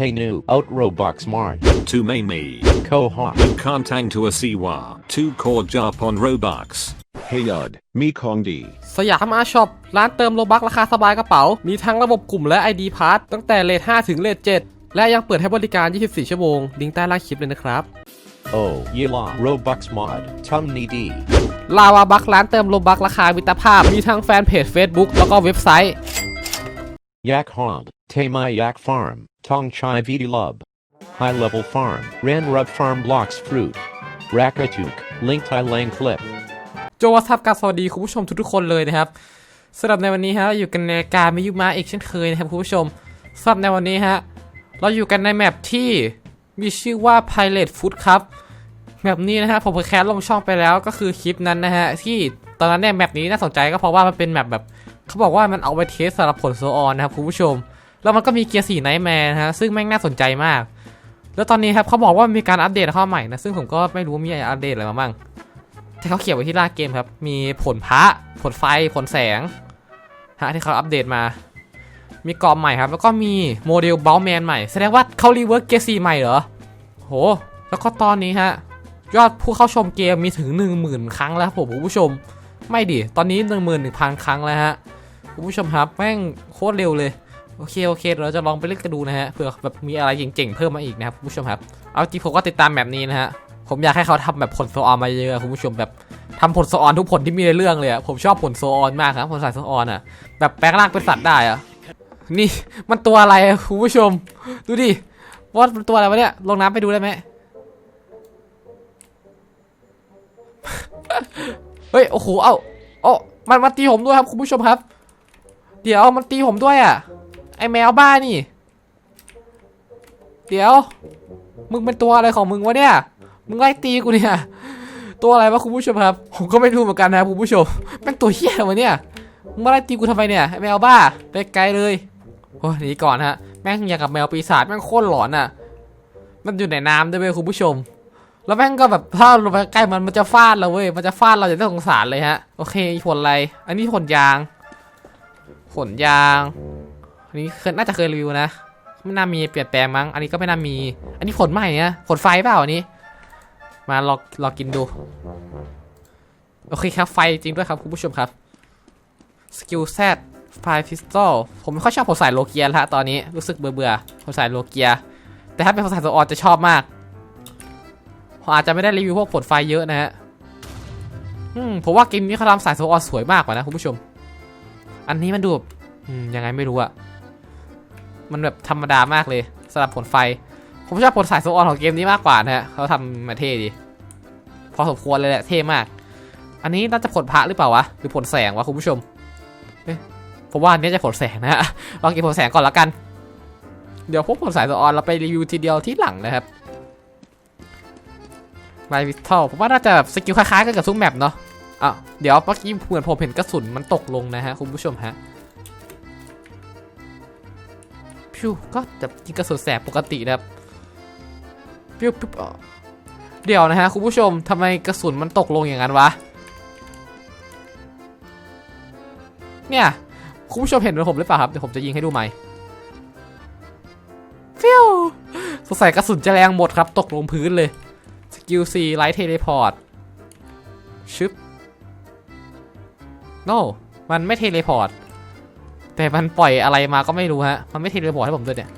Hey new out Robux Mart. To main me. Koha. You can't hang to a Siwa. Two core jump on Robux. Hey Yud, me Kong D. สยามอาช็อปร้านเติมโลบักราคาสบายกระเป๋า มีทั้งระบบกลุ่มและ ID p a s s ตั้งแต่เลท5ถึงเลท7และยังเปิดให้บริการ 24 ชั่วโมง ลิงก์ใต้ล่างคลิปเลยนะครับ Oh Yila Robux Mod. Tum Ni D. ลาวาบักร้านเติมโลบักราคามิตรภาพ มีทั้งแฟนเพจ Facebook แล้วก็เว็บไซต์ Yak Hog. Tamai Yak Farm. Tong Chai Vidi Lub. High Level Farm. Ran Rub Farm Blocks Fruit. Rakatuk. Link Thai Lang Clip. โจวัสดีครับสวัสดีคุณผู้ชมทุกๆคนเลยนะครับสำหรับในวันนี้ฮะอยู่กันในการมิยุมาอีกเช่นเคยนะครับคุณผู้ชมสำหรับในวันนี้ฮะเราอยู่กันในแมปที่มีชื่อว่า Pilot Food ครับแมปนี้นะฮะผมเพิ่งแคสลงช่องไปแล้วก็คือคลิปนั้นนะฮะที่ตอนนั้นเนี่ยแมปนี้น่าสนใจก็เพราะว่ามันเป็นแมปแบบ เขาบอกว่ามันเอาไปเทสสำหรับผลโซออนนะครับคุณผู้ชม แล้วมันก็มีเกียร์สี่ไนท์แมนนะฮะซึ่งแม่งน่าสนใจมาก แล้วตอนนี้ครับเขาบอกว่ามีการอัปเดตเข้าใหม่นะซึ่งผมก็ไม่รู้มีอะไรอัปเดตอะไรมาบ้างที่เขาเขียนไว้ที่หน้าเกมครับ มีผลพระผลไฟ ผลแสงฮะที่เขาอัปเดตมา มีกรอบใหม่ครับ แล้วก็มีโมเดลเบลแมนใหม่ แสดงว่าเขารีเวิร์กเกซีใหม่เหรอ โห แล้วก็ตอนนี้ฮะ ยอดผู้เข้าชมเกมมีถึง 10,000 ครั้งแล้วผมคุณผู้ชม ไม่ดิ ตอนนี้ 11,000 ครั้งแล้วฮะ คุณผู้ชมครับแม่งโคตรเร็วเลยโอเคโอเค เราจะลองไปเล่นกันดูนะฮะเผื่อแบบมีอะไรเจ๋งๆเพิ่มมาอีกนะครับคุณผู้ชมครับเอาจริงผมก็ติดตามแบบนี้นะฮะผมอยากให้เขาทำแบบผลโซออนมาเยอะคุณผู้ชมแบบทำผลโซออนทุกผลที่มีในเรื่องเลยอะผมชอบผลโซออนมากครับผลสายโซออนอะแบบแปลงร่างเป็นสัตว์ได้อะนี่มันตัวอะไรคุณผู้ชม ดูดิว่ามันตัวอะไรวะเนี่ยลงน้ำไปดูได้ไหมเฮ้ยโอ้โหเอ้าโอ้มันมาตีผมด้วยครับคุณผู้ชมครับ เดี๋ยวมันตีผมด้วยอะไอแมวบ้านี่ เดี๋ยว มึงเป็นตัวอะไรของมึงวะเนี่ย มึงไล่ตีกูเนี่ย ตัวอะไรวะคุณผู้ชมครับ ผมก็ไม่รู้เหมือนกันนะคุณผู้ชมแม่งตัวเหี้ยอะวะเนี่ย มึงมาไล่ตีกูทำไมเนี่ยไอแมวบ้า ไปไกลเลยโอ้หนีก่อนฮะ แม่งอย่างกับแมวปีศาจแม่งโคตรหลอนอะ มันอยู่ในน้ำด้วยเว้ยคุณผู้ชมแล้วแม่งก็แบบถ้าเราไปใกล้มันมันจะฟาดเราเว้ย มันจะฟาดเราจะได้สงสารเลยฮะ โอเคผลอะไร อันนี้ผลยาง ผลยางอันนี้เคยน่าจะเคยรีวิวนะไม่น่ามีเปลี่ยนแปลงมั้ง อันนี้ก็ไม่น่ามี อันนี้ผลใหม่นะผลไฟเปล่าอันนี้ มาลองลองกินดู โอเคครับไฟจริงด้วยครับคุณผู้ชมครับ สกิลแซดไฟพิสตอลผมไม่ค่อยชอบผลสายโลเกียละตอนนี้รู้สึกเบื่อเบื่อผลสายโลเกีย แต่ถ้าเป็นผลสายโซออนจะชอบมากผมอาจจะไม่ได้รีวิวพวกผลไฟเยอะนะฮะผมว่าเกมนี้เขาทำสายโซออนสวยมากกว่านะคุณผู้ชม อันนี้มันดูแบบยังไงไม่รู้อะมันแบบธรรมดามากเลยสำหรับผลไฟ ผมชอบผลสายโซออนของเกมนี้มากกว่านะฮะเขาทำมาเท่ดี พอสมควรเลยแหละเท่มาก อันนี้น่าจะผลพระหรือเปล่าวะหรือผลแสงวะคุณผู้ชมเอ๊ะผมว่าอันนี้จะผลแสงนะฮะลองกินผลแสงก่อนละกัน เดี๋ยวพวกผลสายโซออนเราไปรีวิวทีเดียวที่หลังนะครับไมวิทเทลผมว่าน่าจะสกิลคล้ายๆกันกับทุกแมปเนาะ อะเดี๋ยวเมื่อกี้เหมือนผมเห็นกระสุนมันตกลงนะฮะคุณผู้ชมฮะพิวก็จะยิงกระสุนแสบปกตินะครับพิวพิวเดี๋ยวนะฮะคุณผู้ชมทำไมกระสุนมันตกลงอย่างนั้นวะ เนี่ยคุณผู้ชมเห็นเหมือนผมหรือเปล่าครับเดี๋ยวผมจะยิงให้ดูใหม่ฟิวสงสัยกระสุนจะแรงหมดครับ ตกลงพื้นเลย สกิลซีไลท์เทเลพอร์ตชึบ โนมันไม่เทเลพอร์ต แต่มันปล่อยอะไรมาก็ไม่รู้ฮะ มันไม่เทเลพอร์ตให้ผมด้วยเนี่ย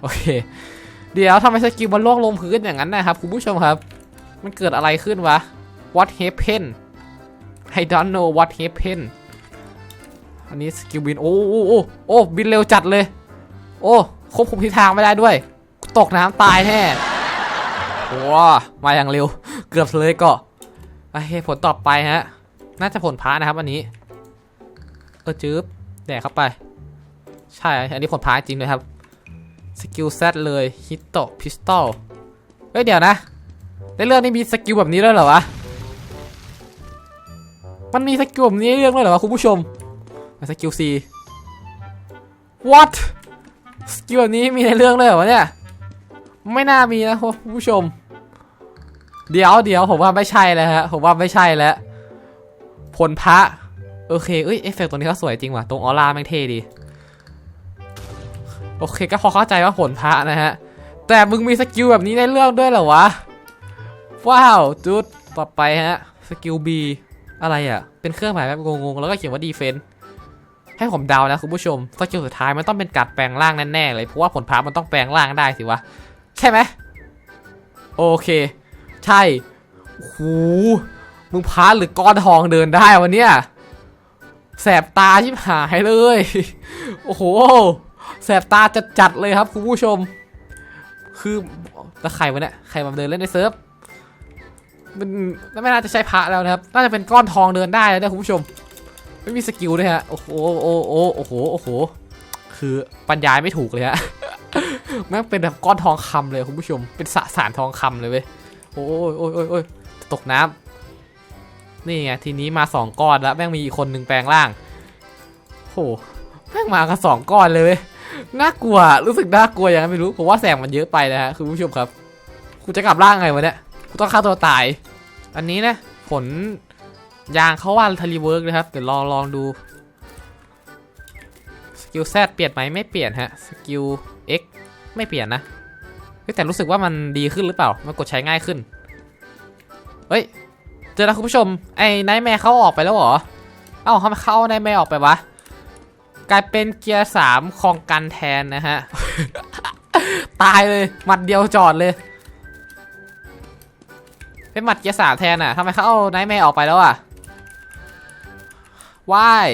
โอเค เดี๋ยวทำไมสกิลมันล่วงลงพื้นอย่างนั้นนะครับคุณผู้ชมครับ มันเกิดอะไรขึ้นวะ What happened I don't know what happened อันนี้สกิลบิน โอ้โอ้โอ้โอ้บินเร็วจัดเลย โอ้ควบคุมทิศทางไม่ได้ด้วย ตกน้ำตายแน่ว้ามาอย่างเร็ว เกือบเลยก็โอเคผลต่อไปฮะ น่าจะผลพานะครับอันนี้เออจืบแดกเข้าไป ใช่ อันนี้ผลพาจริงเลยครับ สกิลเซตเลยฮิตโตพิสตอลเฮ้ยเดี๋ยวนะ ในเรื่องนี้มีสกิลแบบนี้ด้วยเหรอวะ มันมีสกิลแบบนี้เรื่องด้วยเหรอวะคุณผู้ชม สกิล C what สกิลแบบนี้มีในเรื่องเลยเหรอวะเนี่ย ไม่น่ามีนะคุณผู้ชม เดี๋ยวเดี๋ยวผมว่าไม่ใช่แล้วฮะ ผมว่าไม่ใช่แล้ว ผลพระโอเค เอ้ยเอฟเฟกต์ตัวนี้เขาสวยจริงว่ะ ตรงออร่าแม่งเท่ดี โอเคก็พอเข้าใจว่าผลพระนะฮะ แต่มึงมีสกิลแบบนี้ในเรื่องด้วยเหรอวะ ว้าว จุด ต่อไปฮะ สกิล B อะไรอะ เป็นเครื่องหมายแบบงงๆ แล้วก็เขียนว่า defense ให้ผมเดานะคุณผู้ชม สกิลสุดท้ายมันต้องเป็นการแปลงร่างแน่ๆเลย เพราะว่าผลพระมันต้องแปลงร่างได้สิวะ ใช่ไหม โอเค ใช่โอ้โห มึงพาหรือก้อนทองเดินได้วันเนี้ยแสบตาชิบหายเลย โอ้โห แสบตาจัดๆเลยครับคุณผู้ชม คือแล้วใครวะเนี่ย ใครมาเดินเล่นในเซิร์ฟ มันไม่น่าจะใช้พระแล้วนะครับ น่าจะเป็นก้อนทองเดินได้แล้วนี่ยคุณผู้ชม ไม่มีสกิลด้วยฮะ โอ้โห โอ้โห โอ้โห โอ้โห คือบรรยายไม่ถูกเลยฮะแม่งเป็นแบบก้อนทองคำเลยคุณผู้ชม เป็นสสารทองคำเลยเว้ย โอ้ยโอ้ยโอ้ยโอ้ยตกน้ำ นี่ไงทีนี้มาสองก้อนแล้วแม่งมีอีกคนหนึ่งแปลงร่างโหแม่งมากันสองก้อนเลยเว้ยน่ากลัวรู้สึกน่ากลัวอย่างนั้นไม่รู้ผมว่าแสงมันเยอะไปนะฮะคุณผู้ชมครับกูจะกลับร่างไงวะเนี่ยกูต้องฆ่าตัวตาย อันนี้นะผลยางเขาว่าทารีเวิร์กนะครับเดี๋ยวลองลองดูสกิลแซดเปลี่ยนไหมไม่เปลี่ยนฮะสกิล X ไม่เปลี่ยนนะแต่รู้สึกว่ามันดีขึ้นหรือเปล่า มันกดใช้ง่ายขึ้น เฮ้ย เจอแล้วคุณผู้ชม ไอ้ไนท์แมร์เขาออกไปแล้วเหรอ เอ้าทำไมเขาเอาไนท์แมร์ออกไปวะ กลายเป็นเกียร์สามคองกันแทนนะฮะ ตายเลย หมัดเดียวจอดเลย เป็นหมัดเกียร์สามแทนอะทำไมเขาเอาไนท์แมร์ออกไปแล้วอะว้าย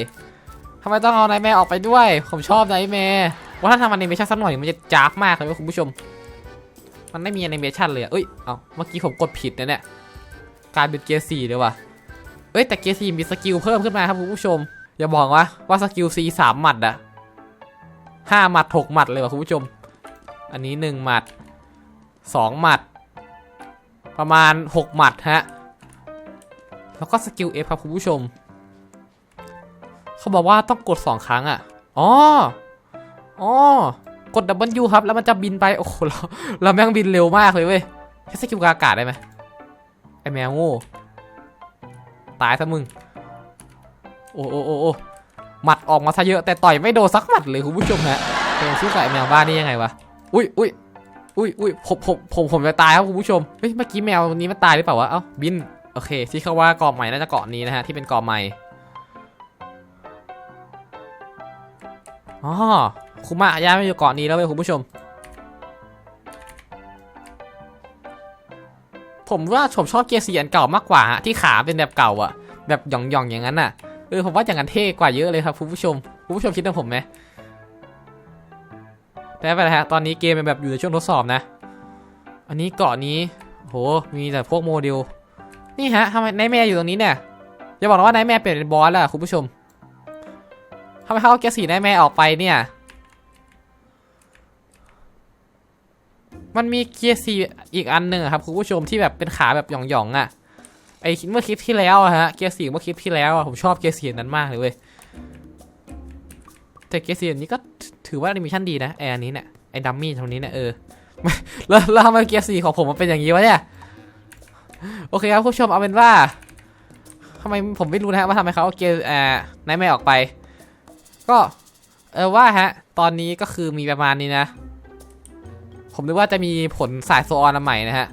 ทำไมต้องเอาไนท์แมร์ออกไปด้วย ผมชอบไนท์แมร์ว่าถ้าทำอนิเมชันสักหน่อยมันจะจ้าบมากเลยว้ยคุณผู้ชม มันไม่มีอนิเมชันเลยอะเอ้ย เอาเมื่อกี้ผมกดผิดนะเนี่ย กายเป็นเกียร์สี่เลยว่ะเอ้ยแต่เกียร์สี่มีสกิลเพิ่มขึ้นมาครับคุณผู้ชม อย่าบอกว่าว่าสกิลซีสามหมัดอะห้าหมัดหกหมัดเลยว่ะคุณผู้ชม อันนี้หนึ่งหมัดสองหมัด ประมาณหกหมัดฮะ แล้วก็สกิลเอฟครับคุณผู้ชม เขาบอกว่าต้องกดสองครั้งอะอ๋ออ๋อกดดับเบิลยูครับ แล้วมันจะบินไป โอ้โหเราเราแม่งบินเร็วมากเลยเว้ย ใช้สกิลกบอากาศได้ไหม ไอแมวโง่ตายซะมึง โอ้โอ้โอ้โอ้หมัดออกมาซะเยอะแต่ต่อยไม่โดนสักหมัดเลยคุณผู้ชมฮะเป็นสู้กับแมวบ้านนี่ยังไงวะ อุ้ยอุ้ยอุ้ยอุ้ยผมผมผมผมจะตายครับคุณผู้ชม เฮ้ยเมื่อกี้แมวนี้มันตายหรือเปล่าวะ เอ้าบิน โอเค ที่เขาว่าเกาะใหม่น่าจะเกาะนี้นะฮะที่เป็นเกาะใหม่อ๋อคุมะย้ายมาอยู่เกาะนี้แล้วเว้ยคุณผู้ชม ผมว่าผมชอบเกียร์สีอันเก่ามากกว่าฮะที่ขาเป็นแบบเก่าอะแบบหย่องๆองอย่างนั้นน่ะเออผมว่าอย่างนั้นเท่กว่าเยอะเลยครับคุณผู้ชมคุณผู้ชมคิดเหมือนผมไหมแต่ไปนไรฮะตอนนี้เกมเป็นแบบอยู่ในช่วงทดสอบนะ อันนี้เกาะนี้โหมีแต่พวกโมเดลนี่ฮะทำไมนท์แมร์อยู่ตรงนี้เนี่ยอย่าบอกนะว่านท์แมร์เปลี่ยนเป็นบอสแล้วอะคุณผู้ชมทำไมเขาเอาเกียร์สีนท์แมร์ออกไปเนี่ย มันมีเกียร์ซีอีกอันหนึ่งครับคุณผู้ชมที่แบบเป็นขาแบบหย่องๆอะไอเมื่อคลิปที่แล้วอะฮะเกียร์สีเมื่อคลิปที่แล้วอะผมชอบเกียร์สีนั้นมากเลยเว้ยแต่เกียร์สีอันนี้ก็ถือว่าแอนิเมชันดีนะไออันนี้เนี่ยไอดัมมี่ตรงนี้เนี่ยเออแล้วแล้วทำไมเกียร์สีของผมมันเป็นอย่างนี้วะเนี่ยโอเคครับคุณผู้ชมเอาเป็นว่าทำไมผมไม่รู้นะฮะว่าทำไมเขาเอาเกียร์อ่าไนท์แมร์ออกไป ก็เออว่าฮะ ตอนนี้ก็คือมีประมาณนี้นะ ผมนึกว่าจะมีผลสายโซออนอันใหม่นะฮะ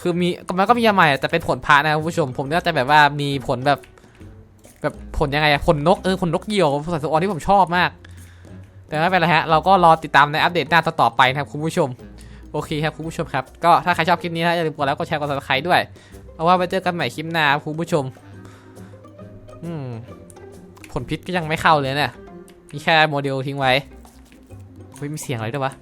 คือมีมันก็มีอันใหม่แต่เป็นผลพานะครับคุณผู้ชม ผมนึกว่าจะแบบว่ามีผลแบบ แบบผลยังไงอะผลนกเออผลนกเหยี่ยวสายโซออนที่ผมชอบมาก แต่ไม่เป็นไรฮะ เราก็รอติดตามในอัปเดตหน้าต่อไปนะครับคุณผู้ชม โอเคครับคุณผู้ชมครับ ก็ถ้าใครชอบคลิปนี้นะอย่าลืมกดไลค์กดแชร์กดซับสไครต์ด้วย เอาว่าไปเจอกันใหม่คลิปหน้าครับคุณผู้ชม อืม ผลพิษก็ยังไม่เข้าเลยเนี่ยมีแค่โมเดลทิ้งไว้เฮ้ยมีเสียงอะไรด้วยวะ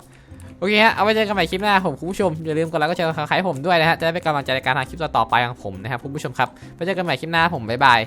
โอเคฮะเอาไว้เจอกันใหม่คลิปหน้าผมคุณผู้ชมอย่าลืมกดไลค์กดแชร์กดซับสไครผมด้วยนะฮะจะได้เป็นกำลังใจในการทำคลิปต่อๆไปของผมนะครับคุณผู้ชมครับไว้เจอกันใหม่คลิปหน้าผมบ๊ายบาย